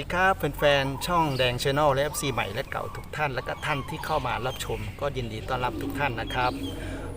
ดีครับแฟนๆ ช่องแดงชาแนลและ FC ใหม่และเก่าทุกท่าน และก็ท่านที่เข้ามารับชม ก็ยินดีต้อนรับทุกท่านนะครับ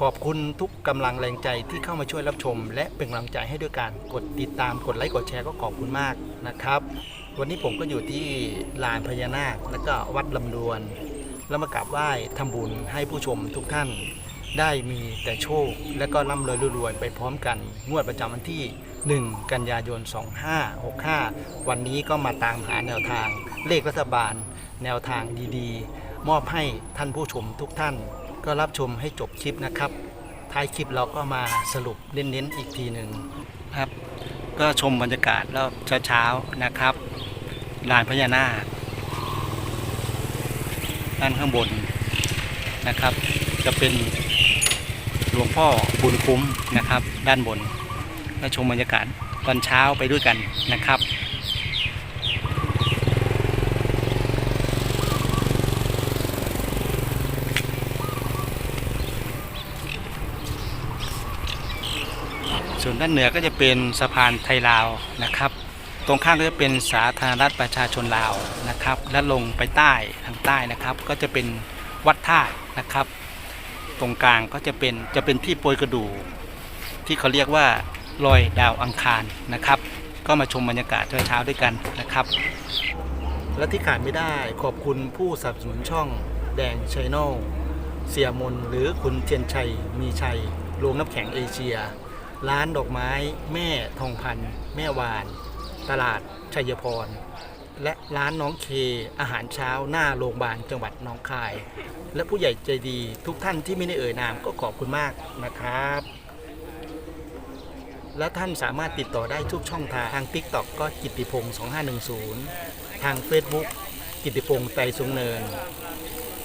ขอบคุณทุกกำลังแรงใจที่เข้ามาช่วยรับชม และเป็นกำลังใจให้ด้วยการกดติดตามกดไลค์กดแชร์ก็ขอบคุณมากนะครับ วันนี้ผมก็อยู่ที่ลานพญานาคและก็วัดลำดวน แล้วมากราบไหว้ทำบุญให้ผู้ชมทุกท่าน ได้มีแต่โชค และก็ร่ำรวยรวยไปพร้อมกันงวดประจำวันที่ 1 กันยายน 2565 วันนี้ก็มาตามหาแนวทางเลขรัฐบาล แนวทางดีๆ มอบให้ท่านผู้ชมทุกท่าน ก็รับชมให้จบคลิปนะครับ ท้ายคลิปเราก็มาสรุปเน้นๆอีกทีหนึ่งครับ ก็ชมบรรยากาศแล้วเช้าๆนะครับลานพญานาคด้านข้างบนนะครับ จะเป็นหลวงพ่อบุญคุ้มนะครับ ด้านบน ก็ชมบรรยากาศตอนเช้าไปด้วยกันนะครับส่วนด้านเหนือก็จะเป็นสะพานไทยลาวนะครับ ตรงข้างก็จะเป็นสาธารณรัฐประชาชนลาวนะครับ และลงไปใต้ทางใต้นะครับ ก็จะเป็นวัดท่านะครับ ตรงกลางก็จะเป็นจะเป็นที่โปรยกระดูกที่เขาเรียกว่า รอยดาวอังคารนะครับ ก็มาชมบรรยากาศเช้าๆด้วยกันนะครับ และที่ขาดไม่ได้ขอบคุณผู้สนับสนุนช่องแดงชแนลเสียมนหรือคุณเทียนชัยมีชัยโรงน้ำแข็งเอเชีย ร้านดอกไม้แม่ทองพันธ์แม่วาน ตลาดชัยพร และร้านน้องเคอาหารเช้าหน้าโรงพยาบาลจังหวัดหนองคาย และผู้ใหญ่ใจดีทุกท่านที่ไม่ได้เอ่ยนามก็ขอบคุณมากนะครับ และท่านสามารถติดต่อได้ทุกช่องทางทาง TikTok ก็กิติพงศ์2510 ทาง Facebook กิติพงศ์ไตรสูงเนิน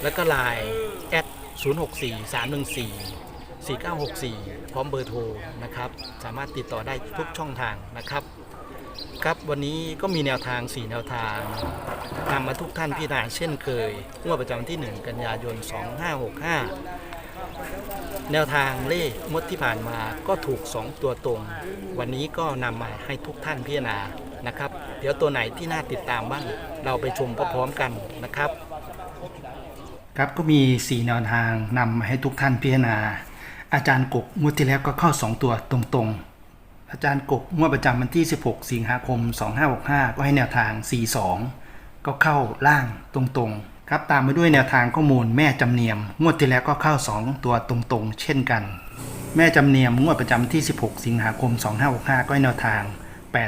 แล้วก็ Line แอด064 314 4964 พร้อมเบอร์โทรนะครับ สามารถติดต่อได้ทุกช่องทางนะครับ ครับวันนี้ก็มีแนวทาง 4 แนวทางนำมาทุกท่านพิจารณาเช่นเคยงวดประจำวันที่ 1 กันยายน 2565 แนวทางเลขงวดที่ผ่านมาก็ถูก 2 ตัวตรง วันนี้ก็นำมาให้ทุกท่านพิจารณานะครับ เดี๋ยวตัวไหนที่น่าติดตามบ้าง เราไปชมพร้อมๆกันนะครับ ครับก็มี 4 แนวทางนำมาให้ทุกท่านพิจารณา อาจารย์กกงวดที่แล้วก็เข้า 2 ตัวตรงๆ อาจารย์กกงวดประจำวันที่ 16 สิงหาคม 2565 ก็ให้แนวทาง 42 ก็เข้าล่างตรงๆ ครับตามมาด้วยแนวทางข้อมูลแม่จำเนียม งวดที่แล้วก็เข้า 2 ตัวตรงๆ เช่นกัน แม่จำเนียมงวดประจำที่ 16 สิงหาคม 2565 ก็ให้แนวทาง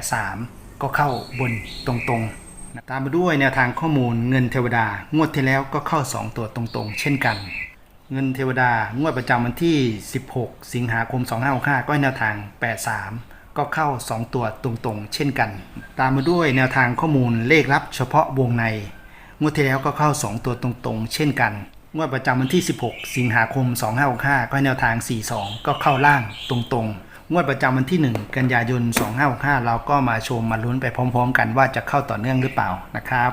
83 ก็เข้าบนตรงๆ ตามมาด้วยแนวทางข้อมูลเงินเทวดางวดที่แล้วก็เข้า 2 ตัวตรงๆ เช่นกัน เงินเทวดางวดประจำวันที่ 16 สิงหาคม 2565 ก็ให้แนวทาง 83ก็เข้า 2 ตัวตรงๆ เช่นกัน ตามมาด้วยแนวทางข้อมูลเลขลับเฉพาะวงใน งวดที่แล้วก็เข้า 2 ตัวตรงๆ เช่นกัน งวดประจำวันที่ 16 สิงหาคม 2565 ก็ให้แนวทาง 42 ก็เข้าล่างตรงๆ งวดประจำวันที่ 1 กันยายน 2565 เราก็มาชมมาลุ้นไปพร้อมๆ กันว่าจะเข้าต่อเนื่องหรือเปล่านะครับ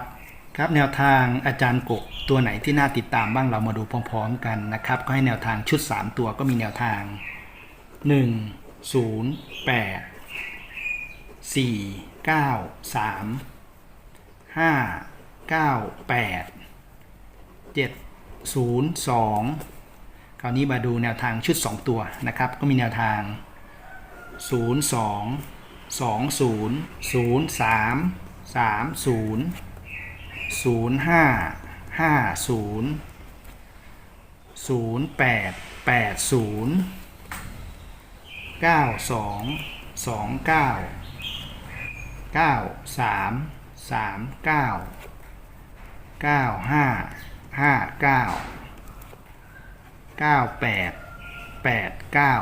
ครับแนวทางอาจารย์กกตัวไหนที่น่าติดตามบ้างเรามาดูพร้อมๆ กันนะครับ ก็ให้แนวทางชุด 3 ตัวก็มีแนวทาง 1 0 8 4 9 3 5 9 8 7 0 2คราวนี้มาดูแนวทางชุด 2 ตัวนะครับ ก็มีแนวทาง 0 2 2 0 0 3 3 0ศูนย์ห้าห้าศูนย์ศูนย์แปดแปดศูนย์ เก้าห้าห้าเก้าเก้าแปดแปดเก้า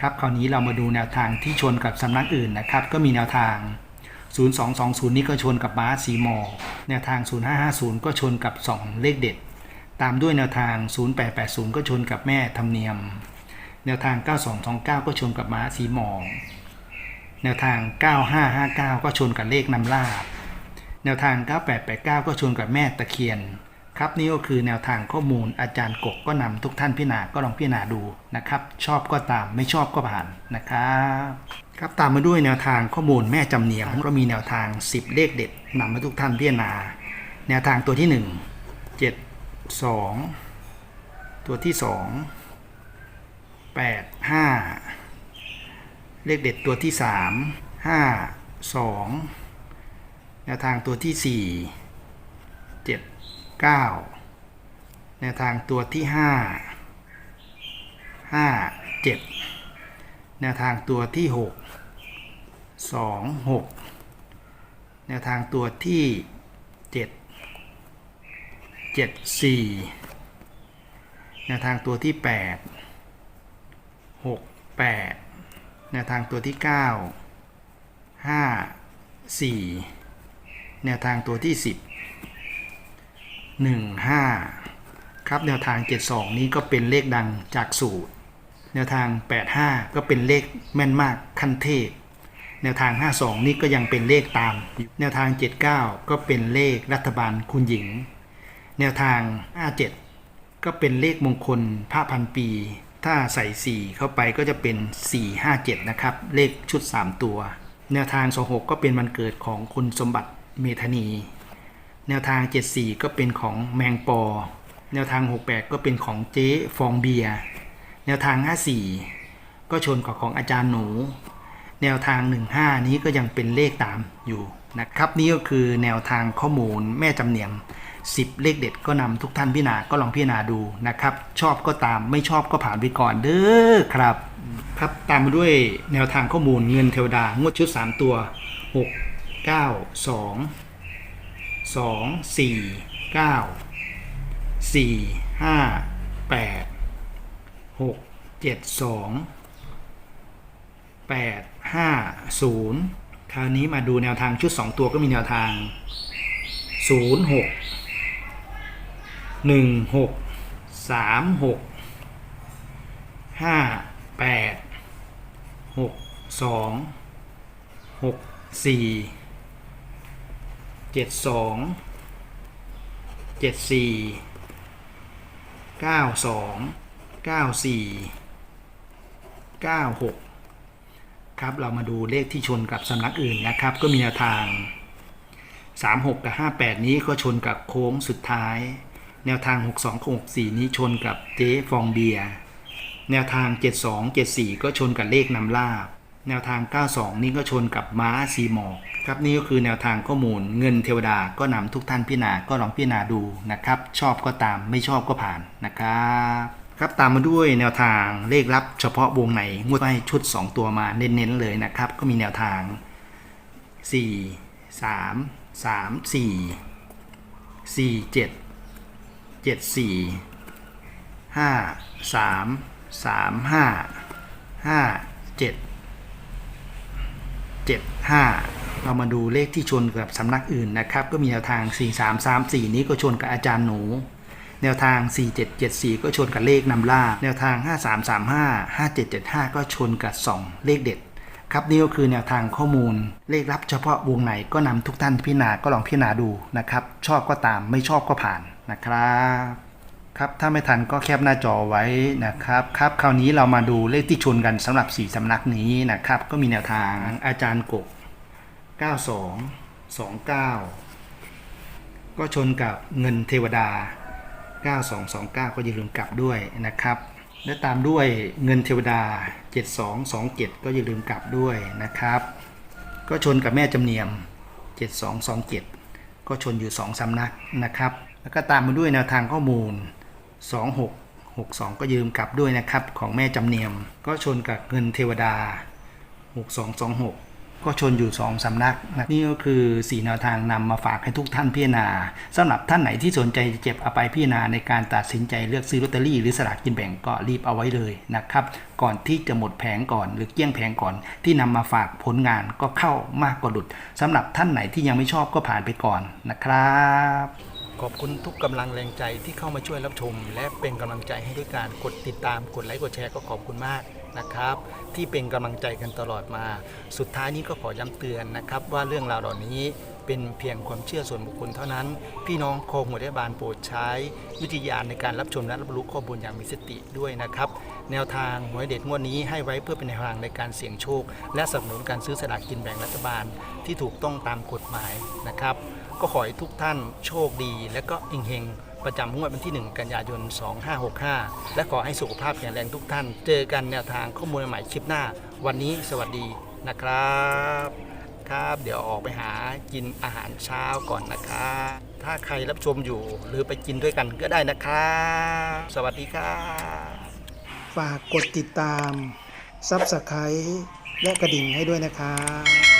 ครับคราวนี้เรามาดูแนวทางที่ชนกับสำนักอื่นนะครับ ก็มีแนวทาง 0220 นี่ก็ชนกับม้าสีมอ แนวทาง 0550 ก็ชนกับ 2 เลขเด็ด ตามด้วยแนวทาง 0880 ก็ชนกับแม่ธรรมเนียม แนวทาง 9229 ก็ชนกับม้าสีมอ แนวทาง 9559 ก็ชนกับเลขนำลาบ แนวทาง 9889 ก็ชวนกับแม่ตะเคียน ครับนี่ก็คือแนวทางข้อมูลอาจารย์กกก็นำทุกท่านพิจารณาก็ลองพิจารณาดูนะครับ ชอบก็ตามไม่ชอบก็ผ่านนะครับครับตามมาด้วยแนวทางข้อมูลแม่จำเนียมก็มีแนวทาง 10 เลขเด็ดนำมาทุกท่านพิจารณา แนวทางตัวที่ 1 7 2 ตัวที่ 2 8 5 เลขเด็ดตัวที่ 3 5 2 แนวทางตัวที่ 4 7 9 แนวทางตัวที่ 5 5 7 แนวทางตัวที่ 6 2 6 แนวทางตัวที่ 7 7 4 แนวทางตัวที่ 8 6 8 แนวทางตัวที่ 9 5 4 แนวทางตัวที่ 10 15 ครับแนวทาง 72 นี้ก็เป็นเลขดังจากสูตร แนวทาง 85 ก็เป็นเลขแม่นมากขั้นเทพ แนวทาง 52 นี่ก็ยังเป็นเลขตาม แนวทาง 79 ก็เป็นเลขรัฐบาลคุณหญิง แนวทาง 57 ก็เป็นเลขมงคลพระพันปี ถ้าใส่ 4 เข้าไปก็จะเป็น 457 นะครับ เลขชุด 3 ตัว แนวทาง 26 ก็เป็นวันเกิดของคุณสมบัติ เมธานี แนวทาง 74 ก็เป็นของแมงปอ แนวทาง 68 ก็เป็นของเจ๊ฟองเบียร์แนวทาง 54 ก็ชนกับของอาจารย์หนู แนวทาง 15 นี้ก็ยังเป็นเลขตามอยู่นะครับนี่ก็คือแนวทางข้อมูลแม่จำเนียม 10 เลขเด็ดก็นำทุกท่านพิจารณาก็ลองพิจารณาดูนะครับ ชอบก็ตามไม่ชอบก็ผ่านไปก่อนเด้อครับ ครับตามมาด้วยแนวทางข้อมูลเงินเทวดางวดชุด 3 ตัว 6 9 2สองสี่เก้าสี่ห้าแปดหกเจ็ดสองแปดห้าศูนย์คราวนี้มาดูแนวทางชุดสองตัวก็มีแนวทางศูนย์หกหนึ่งหกสามหกห้าแปดหกสองหกสี่ เจ็ดสองเจ็ดสี่เก้าสองเก้าสี่เก้าหกครับเรามาดูเลขที่ชนกับสำนักอื่นนะครับ ก็มีแนวทาง 36 กับ 58 นี้ก็ชนกับโค้งสุดท้าย แนวทาง 62กับ64 นี้ชนกับเจ๊ฟองเบียร์แนวทาง 72 74 ก็ชนกับเลขนำลาบ แนวทาง 92 นี่ก็ชนกับม้าสีหมอกครับนี่ก็คือแนวทางข้อมูลเงินเทวดาก็นำทุกท่านพิจารณาก็ลองพิจารณาดูนะครับ ชอบก็ตามไม่ชอบก็ผ่านนะครับครับตามมาด้วยแนวทางเลขลับเฉพาะวงไหนงวดให้ชุด 2 ตัวมาเน้นๆเลยนะครับ ก็มีแนวทาง 4 3 3 4 4 7 7 4 5 3 3 5 5 7 75 เรามาดูเลขที่ชนกับสำนักอื่นนะครับ ก็มีแนวทาง 4334 นี้ก็ชนกับอาจารย์หนู แนวทาง 4774 ก็ชนกับเลขนำล่า แนวทาง 5335 5775 ก็ชนกับ 2 เลขเด็ด ครับนี่ก็คือแนวทางข้อมูล เลขลับเฉพาะวงไหนก็นำทุกท่านพิจารณาก็ลองพิจารณาดูนะครับ ชอบก็ตามไม่ชอบก็ผ่านนะครับ ครับถ้าไม่ทันก็แคปหน้าจอไว้นะครับครับคราวนี้เรามาดูเลขที่ชนกันสำหรับ 4สำนักนี้นะครับ ก็มีแนวทางอาจารย์กบ 92 29 ก็ชนกับเงินเทวดา 9229 ก็อย่าลืมกลับด้วยนะครับ และตามด้วยเงินเทวดา 7227 ก็อย่าลืมกลับด้วยนะครับ ก็ชนกับแม่จำเนียม 7227 ก็ชนอยู่ 2สำนักนะครับ แล้วก็ตามมาด้วยแนวทางข้อมูล 2662 ก็ยืมกลับด้วยนะครับ ของแม่จำเนียม ก็ชนกับเงินเทวดา 6226 ก็ชนอยู่ 2สำนักนะนี่ก็คือสีแนวทางนำมาฝากให้ทุกท่านพิจารณาสำหรับท่านไหนที่สนใจจะเก็บเอาไปพิจารณาในการตัดสินใจเลือกซื้อลอตเตอรี่หรือสลากกินแบ่งก็รีบเอาไว้เลยนะครับ ก่อนที่จะหมดแผงก่อนหรือเกี้ยงแผงก่อน ที่นำมาฝากผลงานก็เข้ามากกว่าหลุดสำหรับท่านไหนที่ยังไม่ชอบก็ผ่านไปก่อนนะครับ ขอบคุณทุกกำลังแรงใจที่เข้ามาช่วยรับชม และเป็นกำลังใจให้ด้วยการกดติดตาม กดไลค์กดแชร์ก็ขอบคุณมากนะครับ ที่เป็นกำลังใจกันตลอดมา สุดท้ายนี้ก็ขอย้ำเตือนนะครับ ว่าเรื่องราวเหล่านี้เป็นเพียงความเชื่อส่วนบุคคลเท่านั้น พี่น้องโคอหัวได้บานโปรดใช้ วิทยาณในการรับชมและรับรู้ข้อมูลอย่างมีสติด้วยนะครับ แนวทางหวยเด็ดงวดนี้ให้ไว้เพื่อเป็นแนวทางในการเสี่ยงโชค และสนับสนุนการซื้อสลากกินแบ่งรัฐบาลที่ถูกต้องตามกฎหมายนะครับ ก็ขอให้ทุกท่านโชคดี และก็เฮงๆ ประจำงวดวันที่ 1 กันยายน 2565 และขอให้สุขภาพแข็งแรงทุกท่าน เจอกันแนวทางข้อมูลใหม่คลิปหน้า วันนี้สวัสดีนะครับ ครับ เดี๋ยวออกไปหากินอาหารเช้าก่อนนะครับ ถ้าใครรับชมอยู่หรือไปกินด้วยกันก็ได้นะครับ สวัสดีครับฝากกดติดตาม Subscribe และกระดิ่งให้ด้วยนะครับ